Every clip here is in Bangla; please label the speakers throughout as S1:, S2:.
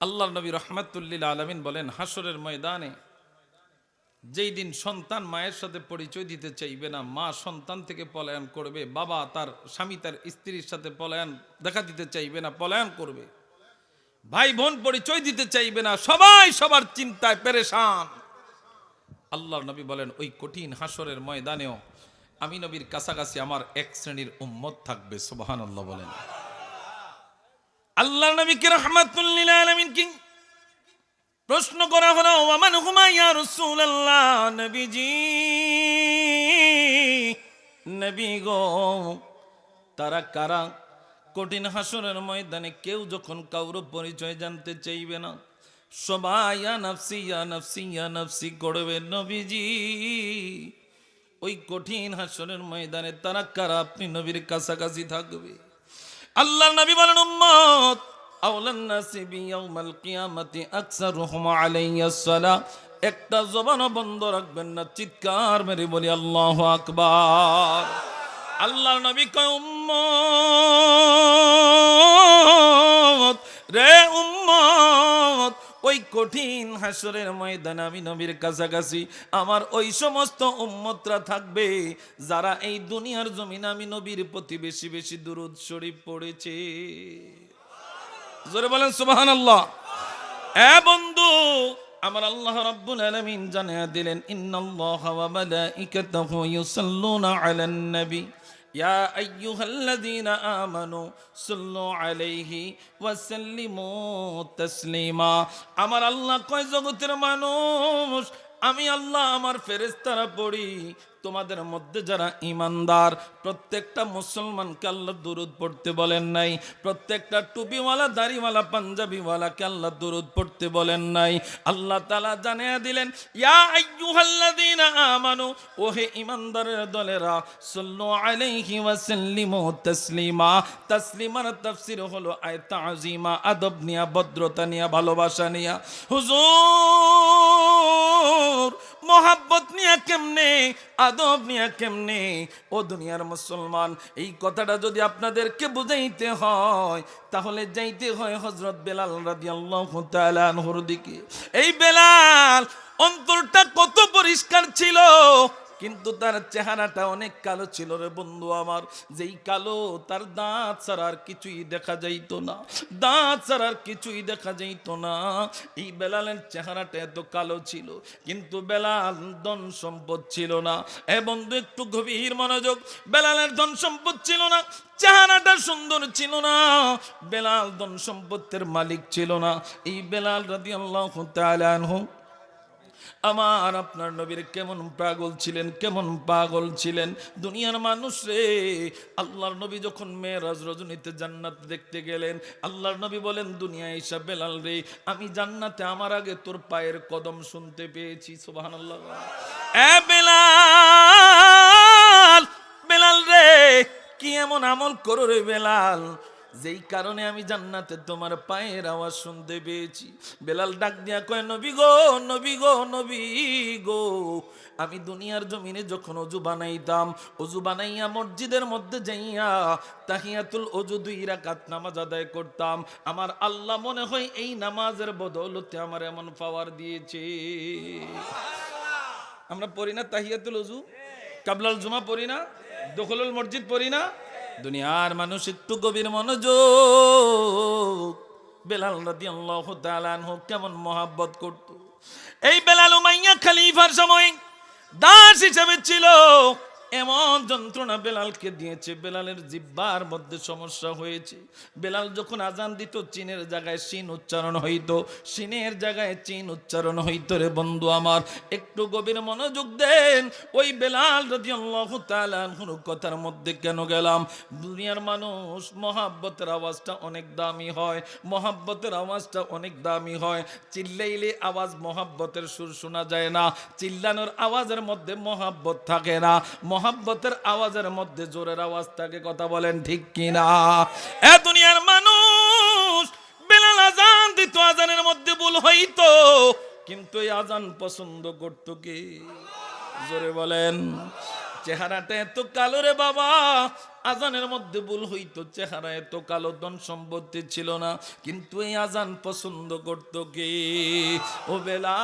S1: আল্লাহ নবী রহমাতুল্লিল আলমিন বলেন হাসরের ময়দানে যেই দিন সন্তান মায়ের সাথে পরিচয় দিতে চাইবে না, মা সন্তান থেকে পলায়ন করবে, বাবা তার স্বামী তার স্ত্রীর সাথে পলায়ন, দেখা দিতে চাইবে না, পলায়ন করবে। ভাই বোন পরিচয় দিতে চাইবে না, সবাই সবার চিন্তায় পেরেশান। আল্লাহ নবী বলেন, ওই কঠিন হাসরের ময়দানেও আমি নবীর কাছাকাছি আমার এক শ্রেণির উম্মত থাকবে সুবাহান আল্লাহ বলেন। আল্লাহ নবীকে রহমাতুল্লিল আলামিন কি প্রশ্ন করা হলো ওমান হুমাইয়া রাসূলুল্লাহ, নবীজি? নবী গো, তারা কারা? কঠিন হাসরের ময়দানে কেউ যখন কাউর পরিচয় জানতে চাইবে না, সবাই নাফসি, ইয়া নাফসি নাফসি করবে নবীজি। ওই কঠিন হাসরের ময়দানে তারা কারা? আপনি নবীর কাছাকাছি থাকবে। আল্লাহ নবী বলেন, উম্মত, আওলান নাসি বিয়াউমাল কিয়ামতি আকসারুহুম আলাইহিস সালা একটা জবান বন্ধ রাখবেন না, চিৎকার মেরে বলি, আল্লাহু আকবার। আল্লাহ নবী কয়, উম্মত ওই কঠিন হাসরের ময়দানে আমি নবীর কাছাকাছি, আমার ওই সমস্ত উম্মতরা থাকবে, যারা এই দুনিয়ার জমিনে আমি নবীর প্রতি বেশি বেশি দুরুদ শরীফ পড়েছে। জোরে বলেন সুবাহান আল্লাহ এ বন্ধু, আমার আল্লাহ রাব্বুল আলামিন জানিয়ে দিলেন, ইন্নাল্লাহা ওয়া মালাইকাতাহু ইউসাল্লুনা আলান নবী يا أيها الذين آمنوا صلوا عليه وسلموا تسليما আমার আল্লাহ কয় জগতের মানুষ আমি আল্লাহ আমার ফেরেস্তারা পড়ি তোমাদের মধ্যে যারা ইমানদার, প্রত্যেকটা মুসলমানকে আল্লাহ দুরুদ পড়তে বলেন নাই, প্রত্যেকটা টুপিওয়ালা, দাড়িওয়ালা, পাঞ্জাবিওয়ালাকে আল্লাহ দুরুদ পড়তে বলেন নাই। আল্লাহ তালা জানিয়ে দিলেন, ইয়া আইয়ুহাল্লাযীনা আমানু, ওহে ইমানদারের দলেরা, সাল্লু আলাইহি ওয়া সাল্লিমু তাসলিমা। তাসলিমার তাফসীর হলো আয় তাজিমা আদব নিয়া, ভদ্রতা নিয়া, ভালোবাসা নিয়া। হুজুর মোহাব্বত নিয়ে কেমনে, আদব নিয়ে কেমনে? ও দুনিয়ার মুসলমান, এই কথাটা যদি আপনাদেরকে বুঝাইতে হয়, তাহলে যাইতে হয় হজরত বেলাল রাদিয়াল্লাহু তাআলা আনহুর দিকে। এই বেলাল অন্তরটা কত পরিষ্কার ছিল কিন্তু তার চেহারাটা অনেক কালো ছিল রে বন্ধু আমার। যেই কালো তার দাঁত ছাড়া আর কিছুই দেখা যাইতো না। দাঁত ছাড়া আর কিছুই দেখা যাইতো না। এই বেলালের চেহারাটা এত কালো ছিল, কিন্তু বেলাল ধন সম্পদ ছিল না। এ বন্ধু, একটু গভীর মনোযোগ। বেলালের ধন সম্পদ ছিল না, চেহারাটা সুন্দর ছিল না। বেলাল ধন সম্পত্তির মালিক ছিল না। এই বেলাল রাদি আল্লাহ আনহু আমার আপনার নবীর কেমন পাগল ছিলেন, কেমন পাগল ছিলেন? দুনিয়ার মানুষ রে, আল্লাহর নবী যখন মেয়েরাজ রজনীতে জান্নাত দেখতে গেলেন, আল্লাহর নবী বলেন, দুনিয়া ইসা বেলাল রে, আমি জান্নাতে আমার আগে তোর পায়ের কদম শুনতে পেয়েছি সোবাহান আল্লাহ বেলাল বেলাল রে, কি এমন আমল করো রে বেলাল? যেই কারণে আমি জান্নাতে তোমার পায়ের আওয়াজ শুনতে পেয়েছি। বেলাল ডাক দিয়া কয় নবী গো নবী গো নবী গো। আমি দুনিয়ার জমিনে যখন অজু বানাইতাম অজু বানাইয়া মসজিদের মধ্যে যাইয়া তাহিয়াতুল অজু দুই রাকাত নামাজ আদায় করতাম। আমার আল্লাহ মনে হয় এই নামাজের বদৌলতে আমার এমন পাওয়ার দিয়েছে। আমরা পড়ি না তাহিয়াতুল অজু? কাবলাল জুমা পড়ি না? দখলুল মসজিদ পড়ি না? দুনিয়ার মানুষ একটু গভীর মনোযোগ। বেলাল রাদিয়াল্লাহু তাআলা আনহু কেমন মহাব্বত করত। এই বেলাল উমাইয়া খলিফার সময় দাস হিসেবে ছিল। এমন যন্ত্রণা বেলালকে দিয়েছে, বেলালের জিব্বার মধ্যে সমস্যা হয়েছে। বেলাল যখন আজান দিত, চীনের জায়গায় সিন উচ্চারণ হইতো। সিনের জায়গায় চীন উচ্চারণ হইতো রে বন্ধু আমার। একটু গভীর মনোযোগ দেন। ওই বেলাল যদি কথার মধ্যে কেন গেলাম? দুনিয়ার মানুষ, মহাব্বতের আওয়াজটা অনেক দামি হয়। মহাব্বতের আওয়াজটা অনেক দামি হয়। চিল্লাইলে আওয়াজ মহাব্বতের সুর শোনা যায় না। চিল্লানোর আওয়াজের মধ্যে মহাব্বত থাকে না। মহাব্বতের আওয়াজের মধ্যে জোরের আওয়াজ থাকে কথা বলেন, ঠিক কিনা? এ দুনিয়ার মানুষ, বেলাল আজান দিত, আজানের মধ্যে ভুল হইতো, কিন্তু এই আজান পছন্দ করতো কি? জোরে বলেন, চেহারাটা এত কালো রে বাবা আজানের মধ্যে ভুল হইতো, চেহারা এত কালো, ধন সম্পত্তি ছিল না। কিন্তু এই আজান পছন্দ করত কে? ও বেলাল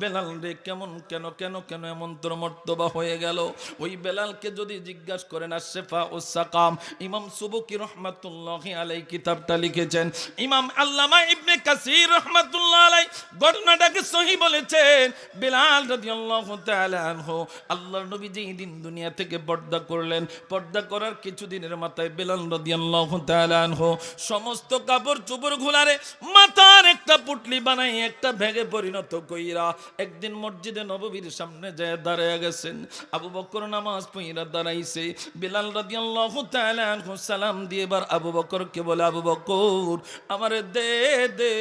S1: বেলাল রে কেমন, কেন কেন কেন এমন তোর মর্তবা হয়ে গেল? ওই বেলালকে যদি জিজ্ঞাসা করেন, আশেফা ও সাকাম, ইমাম সুবকি রহমাতুল্লাহ আলাই কিতাবটা লিখেছেন, ইমাম আল্লামা ইবনে কাসির রহমাতুল্লাহ আলাই ঘটনাটাকে সহি বলেছেন, বেলাল রাদিয়াল্লাহু তাআলা আনহু, আল্লাহর নবী যেই দিন দুনিয়া থেকে পর্দা করলেন। পর্দা করার কিছুদিনের মাথায় বেলাল রাদিয়াল্লাহু তাআলা আনহু সমস্ত কাপড় চোপড় ঘুলারে মাথার একটা পুটলি বানাই একটা ভেগে পরিণত কইরা একদিন মসজিদে নববীর সামনে যায় দাঁড়ায় গেছেন। আবু বকর নামাজ পইরা দাঁড়াইছে। বেলাল রাদিয়াল্লাহু তাআলা আনহু সালাম দিয়ে এবার আবু বকরকে বলে, আবু বকর, আমারে দে দে,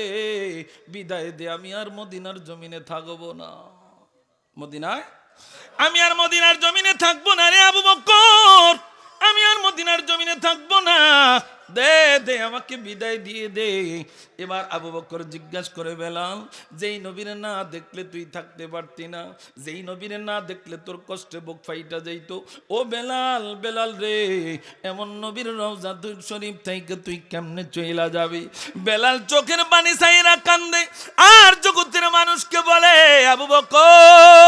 S1: বিদায় দে, আমি আর মদিনার জমিনে থাকব না। মদিনায় আমি আর মদিনার জমিনে থাকব না রে আবু বকর আমি আর মদিনার জমিনে থাকব না। দে দে, আমাকে বিদায় দিয়ে দে। এবার আবু বকর জিজ্ঞাসা করে, বেলাল, যেই নবীরে না দেখলে তুই থাকতে পারতি না, যেই নবীরে না দেখলে তোর কষ্টে বুক ফাইটা যাইতো। ও বেলাল বেলাল রে, এমন নবীর রওজা তুই শরীফ থেকে তুই কেমনে চইলা যাবি? বেলাল চোখের পানি সাইরা কান্দে। আর জগতের মানুষকে বলে, আবু বকর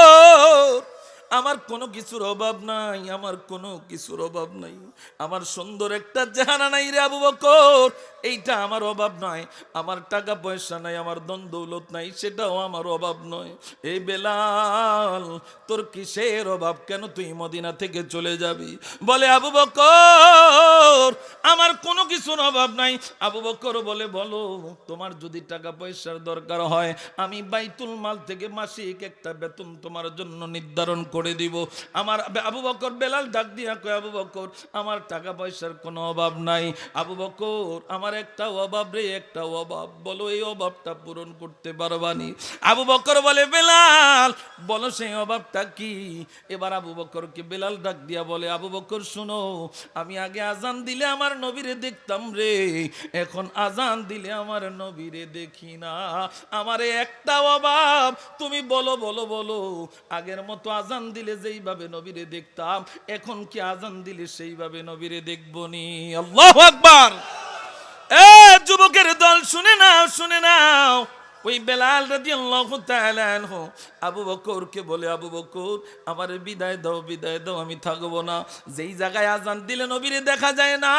S1: আমার কোনো কিছুর অভাব নাই, আমার কোনো কিছুর অভাব নাই। আমার সুন্দর একটা চেহারা নাই রে আবু বকর। এইটা আমার অভাব নয়, আমার টাকা পয়সা নাই, আমার দন দৌলত নাই, সেটাও আমার অভাব নয়। এই বেলাল, তোর কিসের অভাব? কেন তুই মদিনা থেকে চলে যাবি? বলে, আবু বকর, আমার কোনো কিছুর অভাব নাই। আবু বকর বলে, বলো, তোমার যদি টাকা পয়সার দরকার হয়, আমি বাইতুল মাল থেকে মাসিক একটা বেতন তোমার জন্য নির্ধারণ করে দিব। আমার আবু বকর বেলাল ডাক দিয়া কয়, আবু বকর, আমার টাকা পয়সার কোনো অভাব নাই। আবু বকর, আমার একটা অভাব রে, একটা অভাব। বলো, এই অভাবটা পূরণ করতে পারবানি? আবু বকর বলে, বেলাল, বলো সেই অভাবটা কি? এবার আবু বকরকে বেলাল ডাক দিয়া বলে, আবু বকর, শুনো, আমি আগে আজান দিলে আমার নবীরে দেখতাম রে। এখন আজান দিলে আমার নবীরে দেখি না। আমারে একটা অভাব, তুমি বলো বলো বলো। আগের মতো আজান দিলে যেইভাবে নবীরে দেখতাম, এখন কি আজান দিলে সেইভাবে নবীরে দেখব নি আল্লাহ আকবার! এ, যুবকের দল, শুনে নাও শুনে নাও। ওই বেলাল রাদিয়াল্লাহু তাআলা আনহু, আবু বকরকে বলে, আবু বকর, আমার বিদায় দাও বিদায় দাও, আমি থাকব না। যেই জায়গায় আজান দিলে নবীরে দেখা যায় না,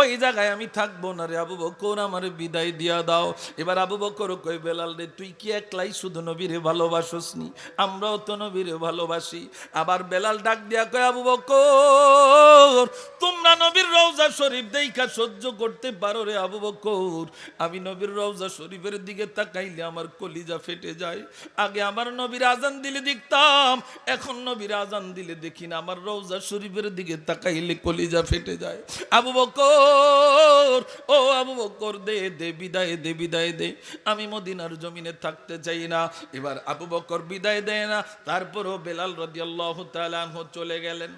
S1: ওই জায়গায় আমি থাকব না রে। আবু বকর, আমার বিদায় দিয়া দাও। এবার আবু বকর কই বেলাল রে, তুই কি একলাই শুধু নবীরে ভালোবাসোস নি আমরাও তো নবীরে ভালোবাসি। আবার বেলাল ডাক দিয়া কয়, আবু বকর, তোমরা নবীর রওজা শরীফ দেখা সহ্য করতে পারো রে আবু বকর। আমি নবীর রওজা শরীফের দিকে তাকাইলে আমার কলিজা ফেটে যায়। আগে আমার নবীর আজান দিলে দেখতাম, এখন নবীর আজান দিলে দেখি না। আমার রওজা শরীফের দিকে তাকাইলে কলিজা ফেটে যায়। আবু বকর, ও আবু বকর, দে দে, বিদায় দে বিদায় দে। আমি মদিনার জমিনে থাকতে চাই না। এবার আবু বকর বিদায় দেয় না। তারপরও বেলাল রাদিয়াল্লাহু তাআলা আনহু চলে গেলেন।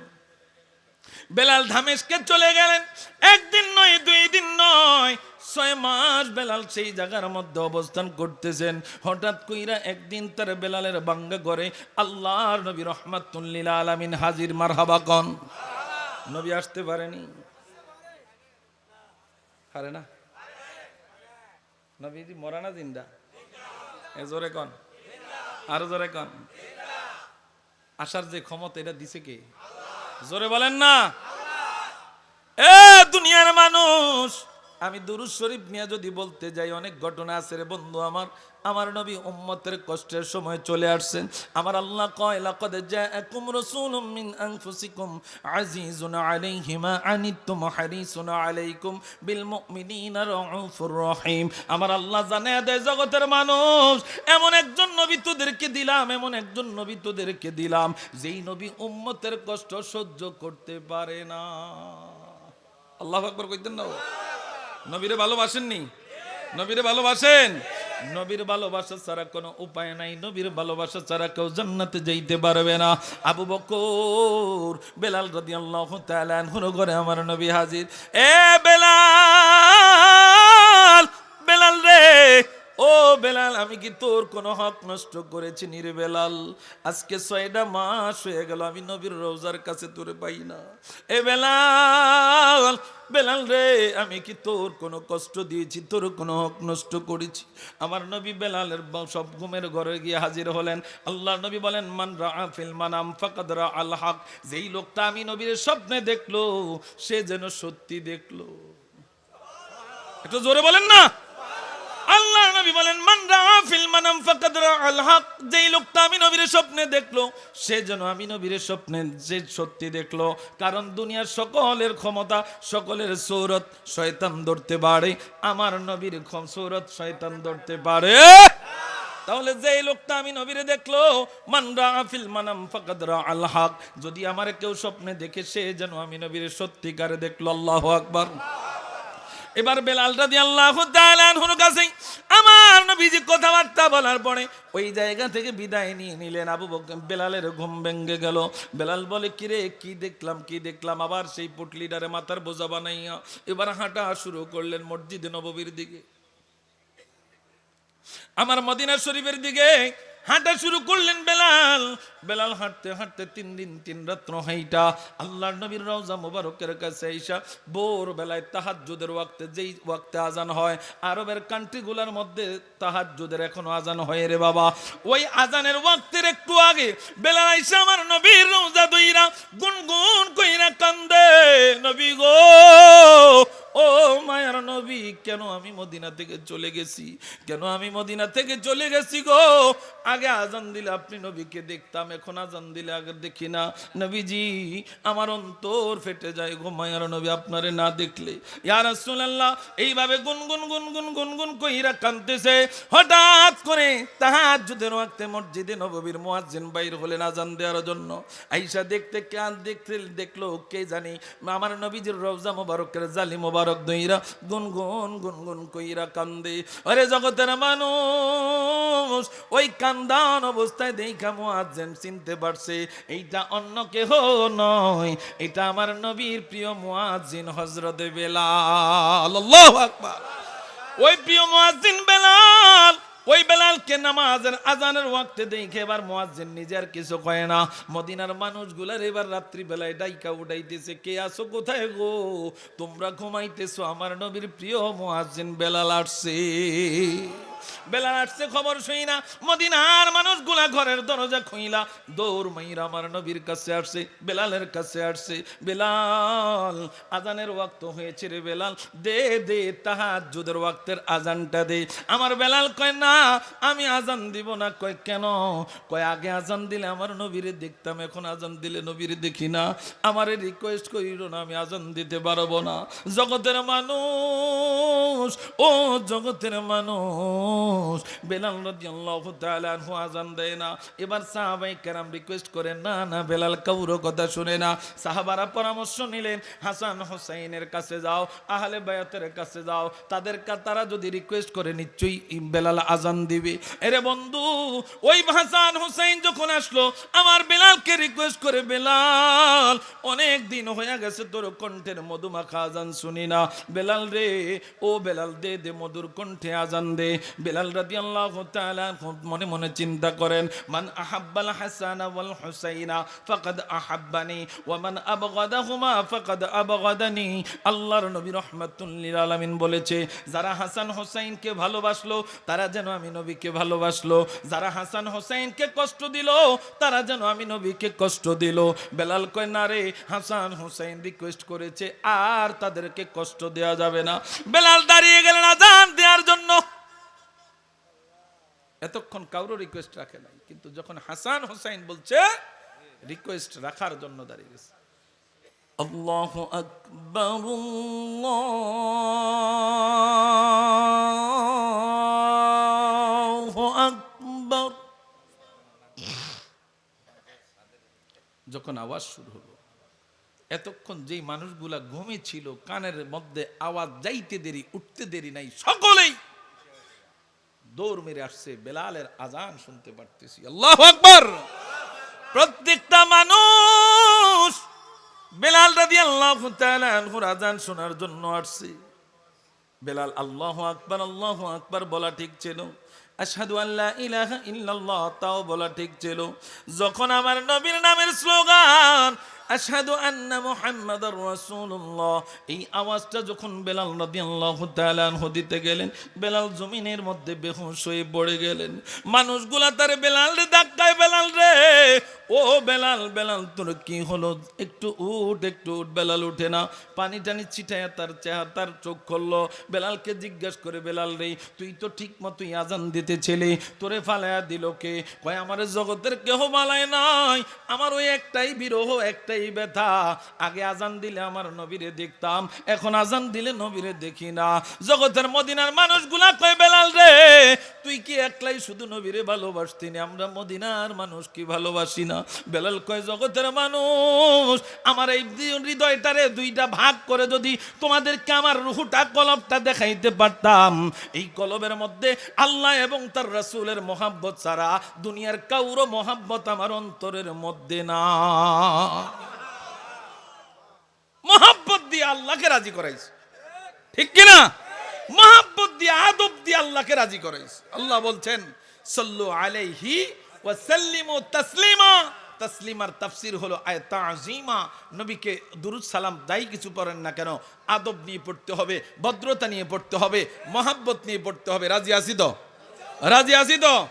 S1: বেলাল ধামেশকে চলে গেলেন। একদিন নয়, দুই দিন নয়, ছয় মাস বেলাল সেই জায়গার মধ্যে অবস্থান করতেছেন। হঠাৎ কইরা একদিন তার বেলালের বাঙ্গা করে আল্লাহর নবী রহমাতুল্লিল আলামিন হাজির, মারহাবা কন। নবী আসতে পারেনি। পারে না। নবীজি মরা জিন্দা? এ জোরে কন। আরও জোরে কন। আসার যে ক্ষমতা এটা দিছে কে? জোরে বলেন না। এ দুনিয়ার মানুষ আমি দুরুজ শরীফ নিয়ে যদি বলতে যাই, অনেক ঘটনা আছে রে বন্ধু আমার। আমার নবী উম্মতের কষ্টের সময় চলে আসছেন। আমার আল্লাহ কয়, লাকাদ জাআকুম রাসূলুম মিন আনফুসিকুম আজিজুন আলাইহি মা আনিতুম হারিসুন আলাইকুম বিল মুমিনিনা রাউফুর আমার আল্লাহ জানে দেয় জগতের মানুষ, এমন একজন নবী তোদেরকে দিলাম, এমন একজন নবী তোদেরকে দিলাম, যেই নবী উম্মতের কষ্ট সহ্য করতে পারে না। আল্লাহ আকবর কইতেন না? নবীরে ভালোবাসেননি? নবীরে ভালোবাসেন? নবীর ভালোবাসা ছাড়া কোনো উপায় নাই। নবীর ভালোবাসা ছাড়া কেউ জান্নাতে যাইতে পারবে না। আবু বকর বেলাল রাদিয়াল্লাহু তাআলা আনহুর ঘরে আমার নবী হাজির। এ আমি কি তোর কোনো হক নষ্ট করেছি নিরে বেলাল? আজকে ছয়টা মাস হয়ে গেল, আমি নবীর রোজার কাছে তোরে পাই না। এ বেলাল বেলাল রে, আমি কি তোর কোনো কষ্ট দিয়েছি, তোর কোনো হক নষ্ট করেছি? আমার নবী বেলালের সব ঘুমের ঘরে গিয়ে হাজির হলেন। আল্লাহ নবী বলেন, মান রা ফিল মানাম ফাকাদ রা আল হক। যেই লোকটা আমি নবীর স্বপ্নে দেখল, সে যেন সত্যি দেখল। একটু জোরে বলেন না! নবী বলেন, মান রাআ ফিল মানাম ফাকাদ রাআল হক। যেই লোকটা আমি নবীর স্বপ্নে দেখল, সে যেন আমি নবীর স্বপ্নে যে সত্যি দেখল। কারণ দুনিয়ার সকলের ক্ষমতা, সকলের সৌরত শয়তান ধরতে পারে। আমার নবীর সৌরত শয়তান ধরতে পারে। তাহলে যেই লোকটা আমি নবীরে দেখল, মান রাআ ফিল মানাম ফাকাদ রাআল হক। যদি আমার কেউ স্বপ্নে দেখে, সে যেন আমি নবীর সত্যিকারে দেখল। আল্লাহু আকবার। এবার বেলাল রাদি আল্লাহ তাআলার কাছে নবীজি কথাবার্তা বলার পরে ওই জায়গা থেকে বিদায় নিয়ে নিলেন আবু বেলালের ঘুম ভেঙ্গে গেল। বেলাল বলে, কিরে, কি দেখলাম কি দেখলাম? আবার সেই পুটলিডারে মাথার বোঝা বানাইয়া এবার হাঁটা শুরু করলেন মসজিদ নববীর দিকে। আমার মদিনা শরীফের দিকে হাঁটা শুরু করলেন বেলাল। বেলাল হাঁটতে হাঁটতে তিন দিন, তিন রাত্র হাইটা। আল্লাহর নবীর রওজা মুবারকের কাছে আইসা ভোর বেলায় তাহাজ্জুদের ওয়াক্তে, যেই ওয়াক্তে আজান হয়, আরবের কান্ট্রিগুলোর মধ্যে তাহাজ্জুদের এখনও আজান হয় রে বাবা। ওই আজানের ওয়াক্তের একটু আগে বেলাল আইসা আমার নবীর রওজা দইরা গুনগুন কইরা কান্দে, নবী গো কেন আমি মদিনা থেকে চলে গেছি? কেন আমি মদিনা থেকে চলে গেছি গো? আগে আজান দিলে আপনি নবীকে দেখতাম, এখন আজান দিলে আগে দেখি না। নবীজি, আমার অন্তর ফেটে যায় গো মায়ার নবী, আপনারে না দেখলে। ইয়া রাসূলুল্লাহ, এইভাবে গুনগুন গুনগুন গুনগুন কইরা কাঁদতেছে। হঠাৎ করে তাহাজ্জুদের ওয়াক্তে মসজিদে নববীর মুয়াজ্জিন বাইর হলেন আজান দেওয়ার জন্য। আইসা দেখতে কান দেখতে দেখল, কে জানি আমার নবীজির রওজা মোবারকের জালি মোবারক দইরা গুনগুন গুনগুন কইরা কান্দে। আরে জগতের মানুষ, ওই কান্দান অবস্থায় দেখা মুয়াজ্জেন চিনতে পারছে, এইটা অন্য কেহ নয়, এটা আমার নবীর প্রিয় মুয়াজ্জিন হযরত বেলাল। আল্লাহু আকবার। ওই প্রিয় মুয়াজ্জিন বেলাল ওই বেলালকে নামাজের আজানের ওয়াক্তে দেখে এবার মোয়াজ্জেন নিজে আর কিছু কয় না। মদিনার মানুষগুলার এবার রাত্রি বেলায় ডাইকা উঠাইতেছে, কে আসো কোথায় গো? তোমরা ঘুমাইতেছো, আমার নবীর প্রিয় মোয়াজ্জিন বেলাল আসছে। বেলাল আসছে খবর শুই না। মদিনার মানুষগুলা ঘরের দরজা খুঁইলা। দৌড় মাইরা আমার নবীর কাছে আসছে, বেলালের কাছে আসছে। বেলাল, আজানের ওয়াক্ত হয়েছে রে বেলাল। দে দে, তাহাজ্জুদের ওয়াক্তের আজানটা দে। আমার বেলাল কয়, না, আমি আজান দিব না। কয়, কেন? কয়, আগে আজান দিলে আমার নবীরে দেখতাম, এখন আজান দিলে নবীরে দেখি না। আমারে রিকোয়েস্ট করিল না, আমি আজান দিতে পারব না। জগতের মানুষ, ও জগতের মানুষ বেলাল রাদিয়াল্লাহু তাআলা আনহু আজান দেয় না। এবার সাহাবাই কেরাম রিকোয়েস্ট করেন, না না, বেলাল কাউরো কথা শুনে না। সাহাবারা পরামর্শ নিলেন, হাসান হোসাইনের কাছে যাও, আহলে বায়াতের কাছে যাও। তাদের তারা যদি রিকোয়েস্ট করে, নিশ্চয়ই বেলাল আজান দিবে। এরে বন্ধু, ওই হাসান হোসাইন যখন আসলো, আমার বেলালকে রিকোয়েস্ট করে, বেলাল, অনেক দিন হয়ে গেছে তোর কণ্ঠের মধুমাখা আজান শুনি না। বেলাল রে, ও বেলাল, দে দে মধুর কণ্ঠে আজান দে। বেলাল তাআলা খুব মনে মনে চিন্তা করেন, মান আহাব্বাল হাসানা ওয়াল হুসাইনা ফাকাদ আহাব্বানি ওয়া মান আবগাদাহুমা ফাকাদ আবগাদানি। আল্লাহর নবী লিল আলামিন বলেছে, যারা হাসান হোসাইনকে ভালোবাসলো, তারা যেন আমি নবীকে ভালোবাসলো। যারা হাসান হোসাইনকে কষ্ট দিল, তারা যেন আমি নবীকে কষ্ট দিল। বেলাল কয়, না রে, হাসান হোসাইন রিকোয়েস্ট করেছে, আর তাদেরকে কষ্ট দেওয়া যাবে না। বেলাল দাঁড়িয়ে গেলেন এতক্ষণ কাউরো রিকোয়েস্ট রাখে নাই কিন্তু যখন হাসান হোসাইন বলছে রিকোয়েস্ট রাখার জন্য দাঁড়িয়ে গেছে। আল্লাহ আকবর আকবর। যখন আওয়াজ শুরু হলো এতক্ষণ যেই মানুষগুলা ঘুমে ছিল কানের মধ্যে আওয়াজ যাইতে দেরি উঠতে দেরি নাই সকলেই দৌড় মেরে আসছে, বেলালের আজান শুনতে পারতেছি। আল্লাহ আকবর! প্রত্যেকটা মানুষ বেলাল রাদি আল্লাহ আজান শোনার জন্য আসছে। বেলাল, আল্লাহ আকবার আল্লাহ আকবার বলা ঠিক ছিল। আশহাদু আল্লাহ ইলাহা ইল্লাল্লাহ, তাও বলা ঠিক ছিল। যখন আমার নবীর নামের স্লোগান দিতে একটু একটু পানি টানি ছিটায় তার চেহারা, তার চোখ খুললো। বেলালকে জিজ্ঞেস করে, বেলাল রে, তুই তো ঠিক মতোই আজান দিতেছিলি তোরে ফালায়া দিল কে? কয়, আমার জগতের কেহ মালায় নাই। আমার ওই একটাই বিরহ একটাই ব্যথা। আগে আজান দিলে আমার নবীরে দেখতাম, এখন আজান দিলে নবীরে দেখি না। জগতের মদিনার মানুষগুলা কয়, বেলাল রে, তুই কি একলাই শুধু নবীরে ভালোবাসতি না? আমরা মদিনার মানুষ কি ভালোবাসি না? বেলাল কয়, জগতের মানুষ, আমার এই হৃদয়টারে দুইটা ভাগ করে যদি তোমাদেরকে আমার রুহুটা, কলবটা দেখাইতে পারতাম। এই কলবের মধ্যে আল্লাহ এবং তার রাসূলের মোহাব্বত ছাড়া দুনিয়ার কাউরো মোহাব্বত আমার অন্তরের মধ্যে না। মোহাব্বত দিয়ে আল্লাহকে রাজি করাইছে। ঠিক কিনা? মোহাব্বত দিয়ে, আদব দিয়ে আল্লাহকে রাজি করাইছে। আল্লাহ বলছেন, সাল্লু আলাইহি ওয়া সাল্লিমু তাসলিমা। তাসলিমার তাফসির হলো আয় তাজিমা। নবীকে দুরুদ সালাম দায়ী কিছু পড়েন না কেন, আদব নিয়ে পড়তে হবে, ভদ্রতা নিয়ে পড়তে হবে, মহাব্বত নিয়ে পড়তে হবে। রাজি আসি তো? রাজি আসি তো?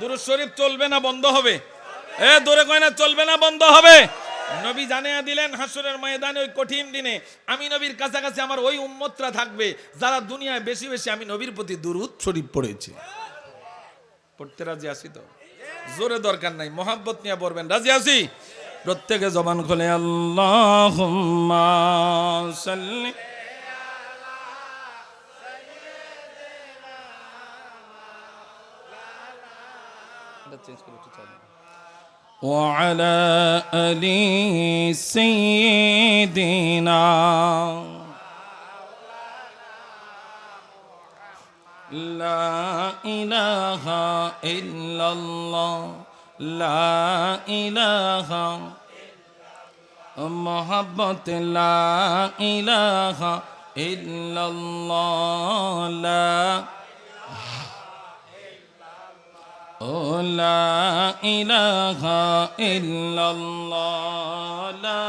S1: দুরুদ শরীফ চলবে না, বন্ধ হবে। এ, দূরে কয় না চলবে না, বন্ধ হবে। নবী জানিয়ে দিলেন, হাসরের ময়দানে ওই কঠিন দিনে আমি নবীর কাছাকাছি আমার ওই উম্মতরা থাকবে, যারা দুনিয়ায় বেশি বেশি আমি নবীর প্রতি দুরুদ শরীফ পড়েছি। পড়তে রাজি আসি তো? জোরে দরকার নাই, মোহাব্বত নিয়ে পড়বেন। রাজি আছি? প্রত্যেকে জবান খোলে আল্লাহ সাল্লি وعلى آل سيدنا لا إله إلا الله لا إله محبت لا إله إلا الله لا ও লা ইলাহা ইল্লাল্লাহ লা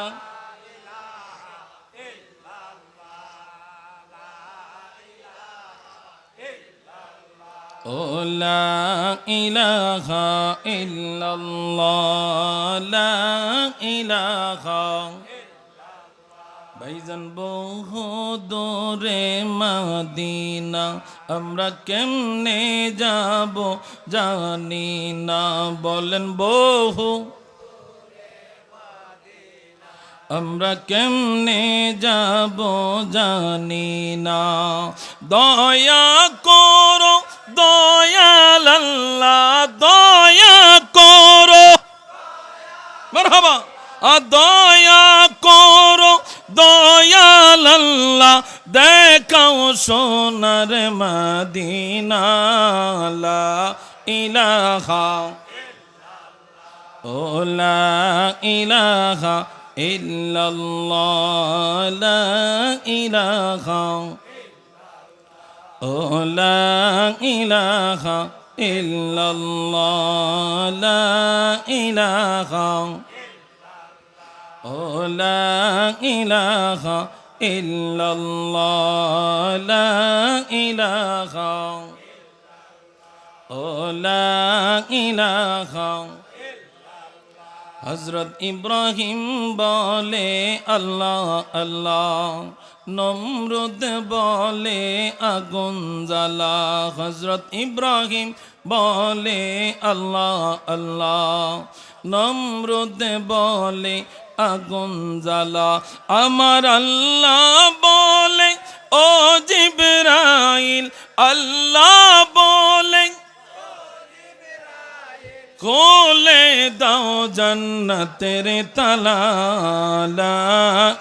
S1: ও লা ইলাহা ইল্লাল্লাহ লা ইলাহা ভাইজান বহু দূরে মাদিনা, আমরা কেমনে যাব জানি না। বলেন বহু, আমরা কেমনে যাব জানি না। দয়া করো দয়াল আল্লাহ দয়া করো। মারহাবা। আ দয়া দয়াল আল্লাহ, দেখাও সোনার মদিনা, লা ইলাহা ও লা ইলাহা ইল্লাল্লাহ, লা ইলাহা ও লা ইলাহা ইল্লাল্লাহ, লা ইলাহা ও লা ইলাহা ইল্লাল্লাহ, লা ইলাহা, ও লা ইলাহা হজরত ইব্রাহিম বলে আল্লাহ আল্লাহ। নমরুদ বলে আগুন জ্বালা। হজরত ইব্রাহিম বলে আল্লাহ আল্লাহ। নমরুদ বলে আগুন জ্বালা। আমার আল্লাহ বলে, ও জিবরাইল, আল্লাহ বলে খোলে দাও জন্নতের তালা, লা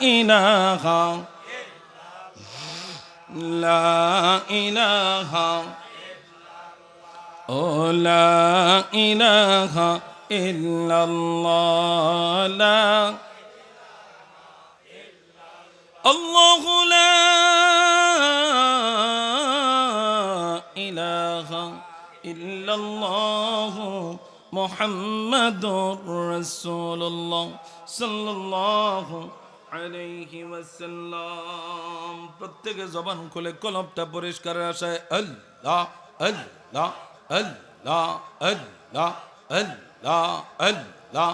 S1: ইলাহা লা ইলাহা ও লা ইলাহা ইল্লাল্লাহ লা الله لا إله ইল্লাল্লাহ মুহাম্মাদুর রাসূলুল্লাহ সাল্লাল্লাহু আলাইহি ওয়াসাল্লাম প্রত্যেকে জবান খুলে কলবটা পরিষ্কারের আশায় আল্লাহ আল্লাহ আল্লাহ আল্লাহ আল্লাহ আল্লাহ